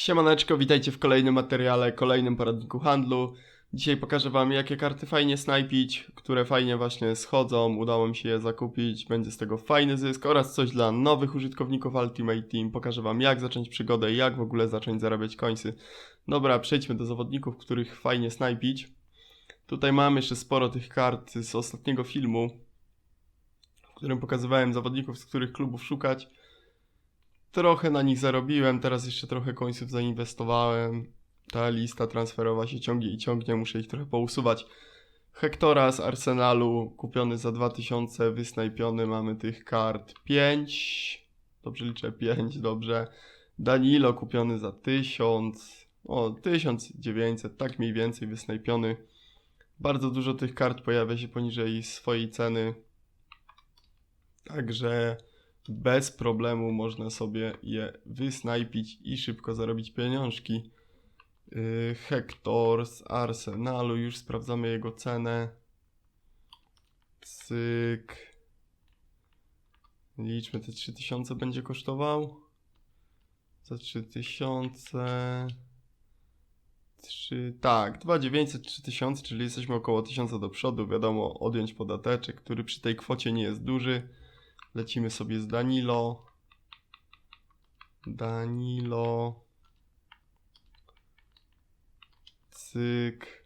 Siemaneczko, witajcie w kolejnym materiale, kolejnym poradniku handlu. Dzisiaj pokażę wam jakie karty fajnie snajpić, które fajnie właśnie schodzą, udało mi się je zakupić, będzie z tego fajny zysk oraz coś dla nowych użytkowników Ultimate Team. Pokażę wam jak zacząć przygodę jak w ogóle zacząć zarabiać końcy. Dobra, przejdźmy do zawodników, których fajnie snajpić. Tutaj mam jeszcze sporo tych kart z ostatniego filmu, w którym pokazywałem zawodników, z których klubów szukać. Trochę na nich zarobiłem, teraz jeszcze trochę końców zainwestowałem. Ta lista transferowa się ciągnie i ciągnie, muszę ich trochę pousuwać. Hektora z Arsenalu, kupiony za 2000, wysnajpiony, mamy tych kart 5. Dobrze liczę, 5, dobrze. Danilo kupiony za 1000, o 1900, tak mniej więcej wysnajpiony. Bardzo dużo tych kart pojawia się poniżej swojej ceny. Także bez problemu można sobie je wysnajpić i szybko zarobić pieniążki. Yy, Hector z Arsenalu, już sprawdzamy jego cenę. Cyk. Liczmy te 3000 będzie kosztował. Za 3000. 3, tak, 2900, 3000, czyli jesteśmy około 1000 do przodu. Wiadomo, odjąć podateczek, który przy tej kwocie nie jest duży. Lecimy sobie z Danilo. Danilo. Cyk.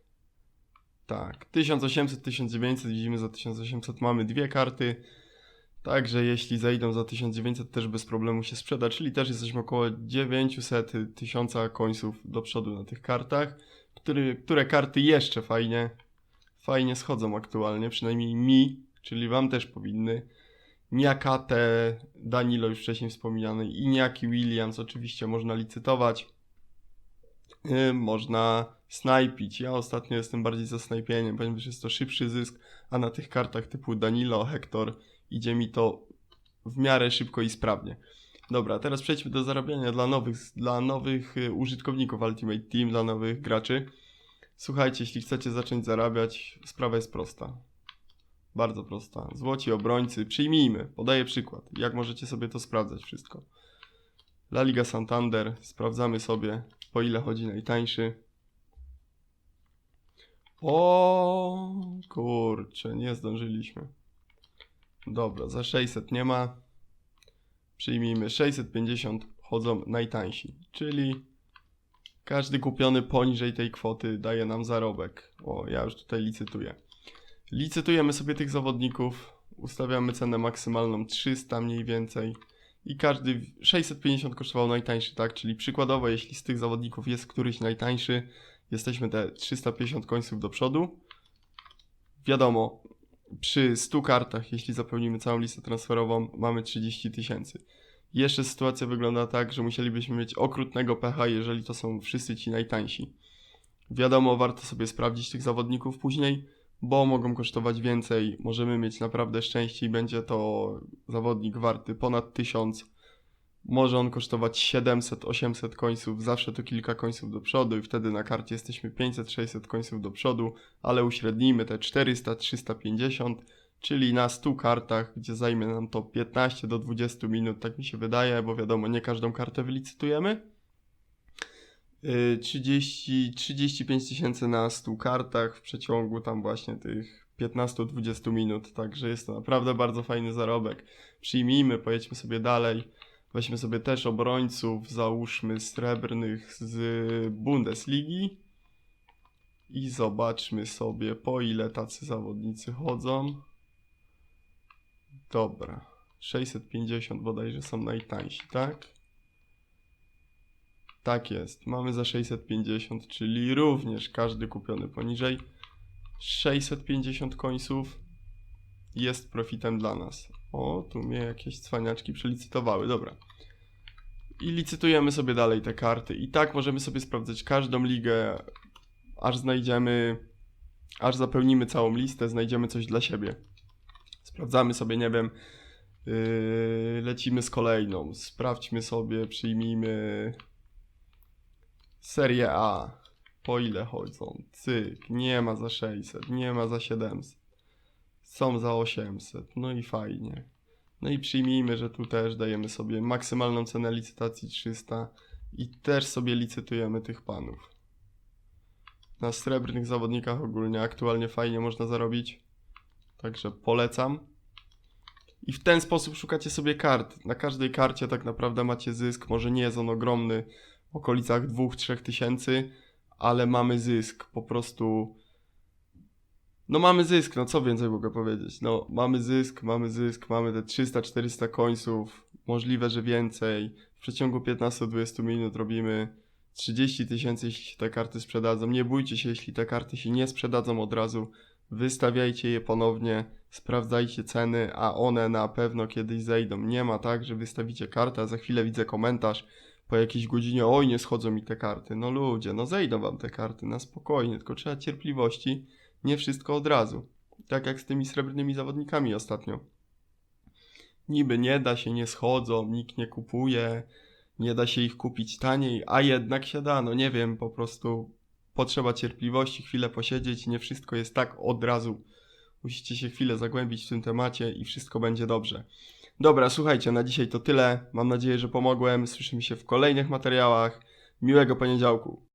Tak, 1800, 1900, widzimy za 1800 mamy dwie karty. Także jeśli zejdą za 1900 też bez problemu się sprzeda, czyli też jesteśmy około 900 tysiąca końców do przodu na tych kartach, który, które karty jeszcze fajnie, fajnie schodzą aktualnie, przynajmniej mi, czyli wam też powinny. Niakate, Danilo już wcześniej wspomniany i Niaki Williams oczywiście można licytować. Yy, można snajpić. Ja ostatnio jestem bardziej za snajpieniem, ponieważ jest to szybszy zysk, a na tych kartach typu Danilo, Hector idzie mi to w miarę szybko i sprawnie. Dobra, teraz przejdźmy do zarabiania dla nowych, dla nowych y, użytkowników Ultimate Team, dla nowych graczy. Słuchajcie, jeśli chcecie zacząć zarabiać, sprawa jest prosta. Bardzo prosta. Złoci obrońcy, przyjmijmy. Podaję przykład. Jak możecie sobie to sprawdzać wszystko. La Liga Santander. Sprawdzamy sobie, po ile chodzi najtańszy. O kurczę, nie zdążyliśmy. Dobra, za 600 nie ma. Przyjmijmy 650 chodzą najtańsi, czyli każdy kupiony poniżej tej kwoty daje nam zarobek. O, ja już tutaj licytuję. Licytujemy sobie tych zawodników, ustawiamy cenę maksymalną 300 mniej więcej i każdy 650 kosztował najtańszy, tak? Czyli przykładowo, jeśli z tych zawodników jest któryś najtańszy, jesteśmy te 350 końców do przodu. Wiadomo, przy 100 kartach, jeśli zapełnimy całą listę transferową, mamy 30 tysięcy. Jeszcze sytuacja wygląda tak, że musielibyśmy mieć okrutnego pecha, jeżeli to są wszyscy ci najtańsi. Wiadomo, warto sobie sprawdzić tych zawodników później, bo mogą kosztować więcej. Możemy mieć naprawdę szczęście i będzie to zawodnik warty ponad 1000. Może on kosztować 700, 800 końców, zawsze to kilka końców do przodu i wtedy na karcie jesteśmy 500, 600 końców do przodu, ale uśrednijmy te 400, 350, czyli na 100 kartach, gdzie zajmie nam to 15 do 20 minut, tak mi się wydaje, bo wiadomo, nie każdą kartę wylicytujemy. Yy, 30, 35 tysięcy na 100 kartach w przeciągu tam właśnie tych 15-20 minut, także jest to naprawdę bardzo fajny zarobek. Przyjmijmy, pojedźmy sobie dalej. Weźmy sobie też obrońców, załóżmy srebrnych z Bundesligi i zobaczmy sobie po ile tacy zawodnicy chodzą. Dobra, 650 bodajże są najtańsi, tak? Tak jest, mamy za 650, czyli również każdy kupiony poniżej 650 końców jest profitem dla nas. O, tu mnie jakieś cwaniaczki przelicytowały, dobra. I licytujemy sobie dalej te karty. I tak możemy sobie sprawdzać każdą ligę, aż znajdziemy, aż zapełnimy całą listę, znajdziemy coś dla siebie. Sprawdzamy sobie, nie wiem, yy, lecimy z kolejną. Sprawdźmy sobie, przyjmijmy Serię A. Po ile chodzą? Cyk, nie ma za 600, nie ma za 700. Są za 800, no i fajnie. No i przyjmijmy, że tu też dajemy sobie maksymalną cenę licytacji 300 I też sobie licytujemy tych panów. Na srebrnych zawodnikach ogólnie aktualnie fajnie można zarobić. Także polecam. I w ten sposób szukacie sobie kart. Na każdej karcie tak naprawdę macie zysk. Może nie jest on ogromny, w okolicach 2-3 tysięcy, ale mamy zysk. Po prostu. No mamy zysk, no co więcej mogę powiedzieć? No mamy zysk, mamy zysk, mamy te 300-400 końców, możliwe, że więcej. W przeciągu 15-20 minut robimy 30 tysięcy, jeśli te karty sprzedadzą. Nie bójcie się, jeśli te karty się nie sprzedadzą od razu. Wystawiajcie je ponownie, sprawdzajcie ceny, a one na pewno kiedyś zejdą. Nie ma tak, że wystawicie kartę, a za chwilę widzę komentarz po jakiejś godzinie, oj nie schodzą mi te karty. No ludzie, no zejdą wam te karty na spokojnie, tylko trzeba cierpliwości, nie wszystko od razu. Tak jak z tymi srebrnymi zawodnikami ostatnio. Niby nie da się, nie schodzą, nikt nie kupuje, nie da się ich kupić taniej, a jednak się da, no nie wiem, po prostu potrzeba cierpliwości, chwilę posiedzieć, nie wszystko jest tak od razu. Musicie się chwilę zagłębić w tym temacie i wszystko będzie dobrze. Dobra, słuchajcie, na dzisiaj to tyle. Mam nadzieję, że pomogłem. Słyszymy się w kolejnych materiałach. Miłego poniedziałku.